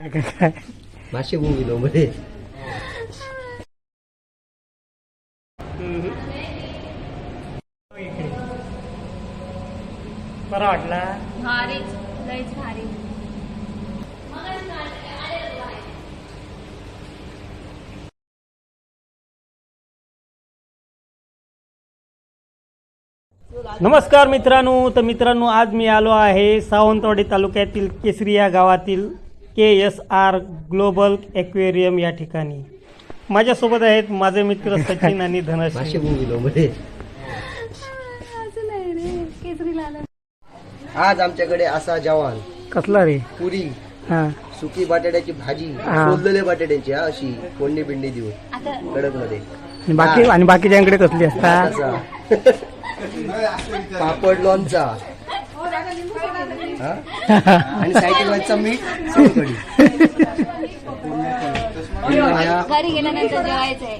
मासे बरा वाटला भारीच. लयच भारी. नमस्कार मित्रांनो तर मित्रांनो आज मी आलो आहे सावंतवाडी तालुक्यातील केसरी या गावातील K S R global aquarium या ठिकाणी. माझ्यासोबत आहेत माझे मित्र सचिन आणि धनश्री. आज आमच्याकडे असा जवान. कसला रे? पुरी. हा. सुकी बटाट्याची भाजी. हा. सोललेल्या बटाट्याची हा, अशी फोडणी बिंडी देऊन. आता कडकमध्ये आणि बाकी आणि बाकीच्यांकडे कसली असतात? असा पापड लोणचा? आणि सायकल वाजचा मीठ सोलकढी. ह्या घरी गेल्यानंतर जेवायचं आहे.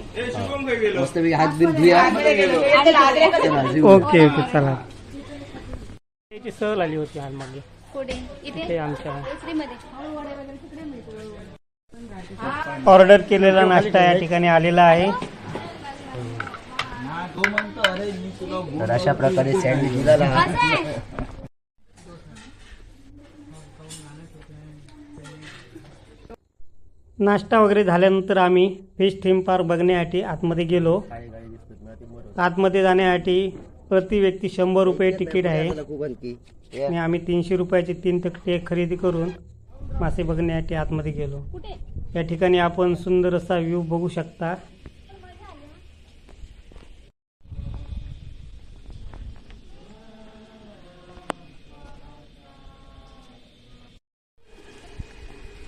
मस्तपैकी हात बिन धुया. चला, जेवू. ओके ओके चला. त्याची सहल आली होती आज मागे कुठे ते आमच्या. ऑर्डर केलेला नाश्ता या ठिकाणी आलेला आहे. तर अशा प्रकारे सँडविच दिला आहे नाश्ता वगैरे झाल्यानंतर आम्ही फिश थीम पार्क बघण्यासाठी आतमध्ये गेलो. आतमध्ये जाण्यासाठी प्रति व्यक्ती शंभर रुपये तिकीट आहे. आणि आम्ही तीनशे रुपयाचे तीन तकटे खरेदी करून मासे बघण्यासाठी आतमध्ये गेलो. या ठिकाणी आपण सुंदर असा व्ह्यू बघू शकता.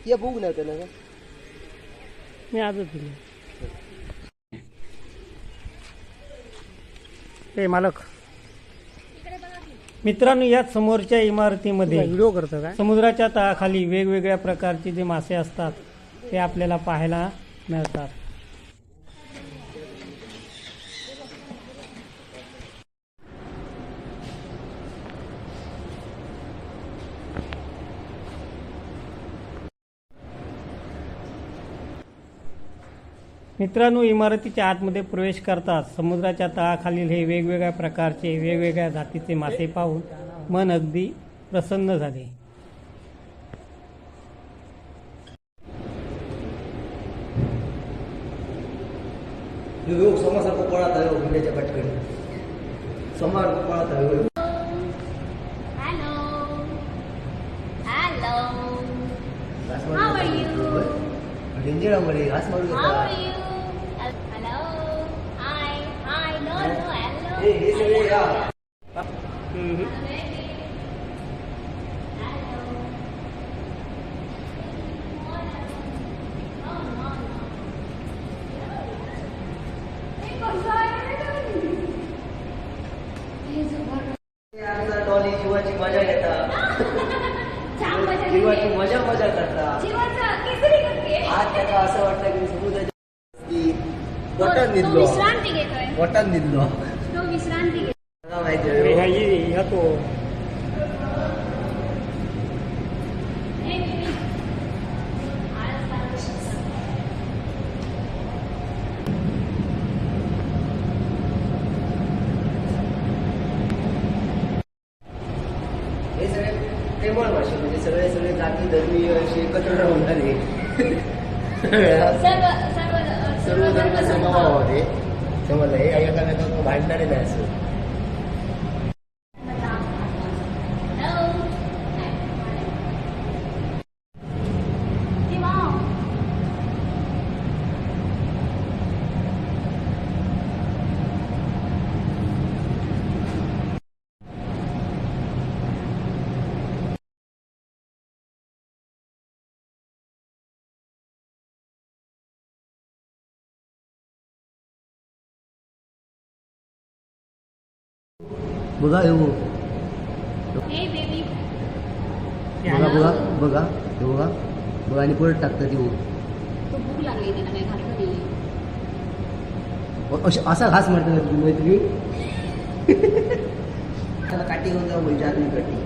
ये ना मी आजच दिले ते मालक. मित्रांनो या समोरच्या इमारतीमध्ये व्हिडिओ करतो काय समुद्राच्या तळाखाली वेगवेगळ्या प्रकारचे जे मासे असतात ते आपल्याला पाहायला मिळतात. मित्रांनो इमारतीच्या आतमध्ये प्रवेश करतात. समुद्राच्या तळाखालील हे वेगवेगळ्या प्रकारचे वेगवेगळ्या जातीचे मासे पाहून मन अगदी प्रसन्न झाले. ह्यो ह्यो समासारखं पळत आहे भिड्याच्या पटकन. समासारखं पळत आहे ह्यो. हॅलो हॅलो घास How are you? डेंजर आंबडे घास मारून डॉली जीवाची मजा मजा जीवाची घेते. मजा मजा करते. आज त्याचा असं वाटतं की समुद्राच्या की बटन तो निघलो निघलो तो विश्रांती घेतोय मला माहिती आहे. ह्या तो हे मी. हे सगळे प्रेमळ भाषे म्हणजे सगळे जाती धर्मीय असे एकत्र राहून झाले सर्व धर्म समभाव होते. समजलं? हे एकामेकांना भांडणारे नाही असं बघा हे बघा. बघा बघा हे बघा. बघा आणि परत ती येऊ असा घास मारतात तुम्ही मैत्री त्याला काठी घेऊन जाऊ म्हणजे आदमी काठी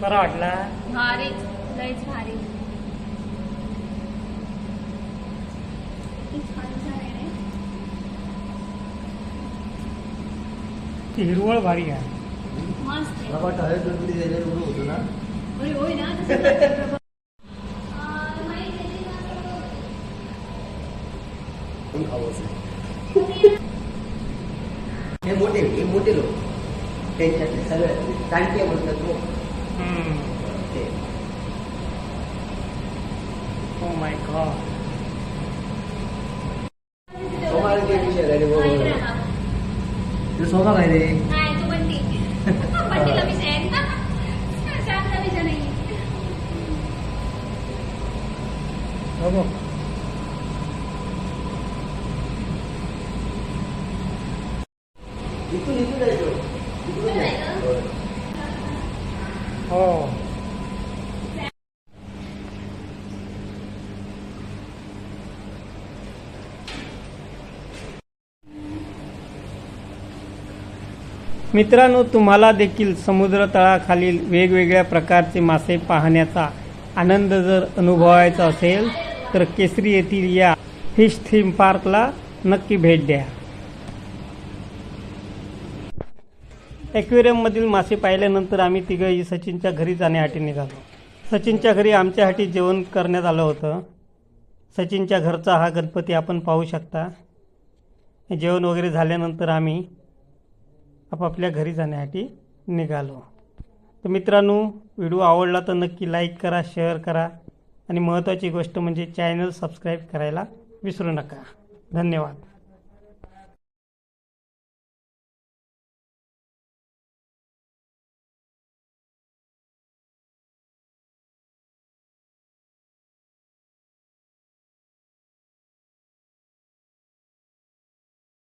बरा वाटला. भारीच. भारी. ती हिरवळ भारी आहे. मस्त आहे. होतं ना? होय ना तसं करतात. अं, माहिती आहे ना, कोण खावं असं? हे मोठे हे मोठे लोक. त्यांच्यातले सगळे टाणके म्हणतात लोक ते. Oh my god. Kumakain sofa kayo ready? Ay, ito banti. Banti labis eh. Saan labis siya na yun? Opo. Itu, itu dah itu. मित्रांनो तुम्हाला देखील समुद्र तळाखालील वेगवेगळ्या प्रकारचे मासे पाहण्याचा आनंद जर अनुभवायचा असेल तर केसरी येथील या फिश थीम पार्कला नक्की भेट द्या. ॲक्वेरियममधील मासे पाहिल्यानंतर आम्ही तिघंही सचिनच्या घरी जाण्यासाठी निघालो. सचिनच्या घरी आमच्यासाठी जेवण करण्यात आलं होतं. सचिनच्या घरचा हा गणपती आपण पाहू शकता. जेवण वगैरे झाल्यानंतर आम्ही आपापल्या घरी जाण्यासाठी निघालो. तर मित्रांनो व्हिडिओ आवडला तर नक्की लाईक करा शेअर करा. आणि महत्त्वाची गोष्ट म्हणजे चॅनल सबस्क्राईब करायला विसरू नका. धन्यवाद.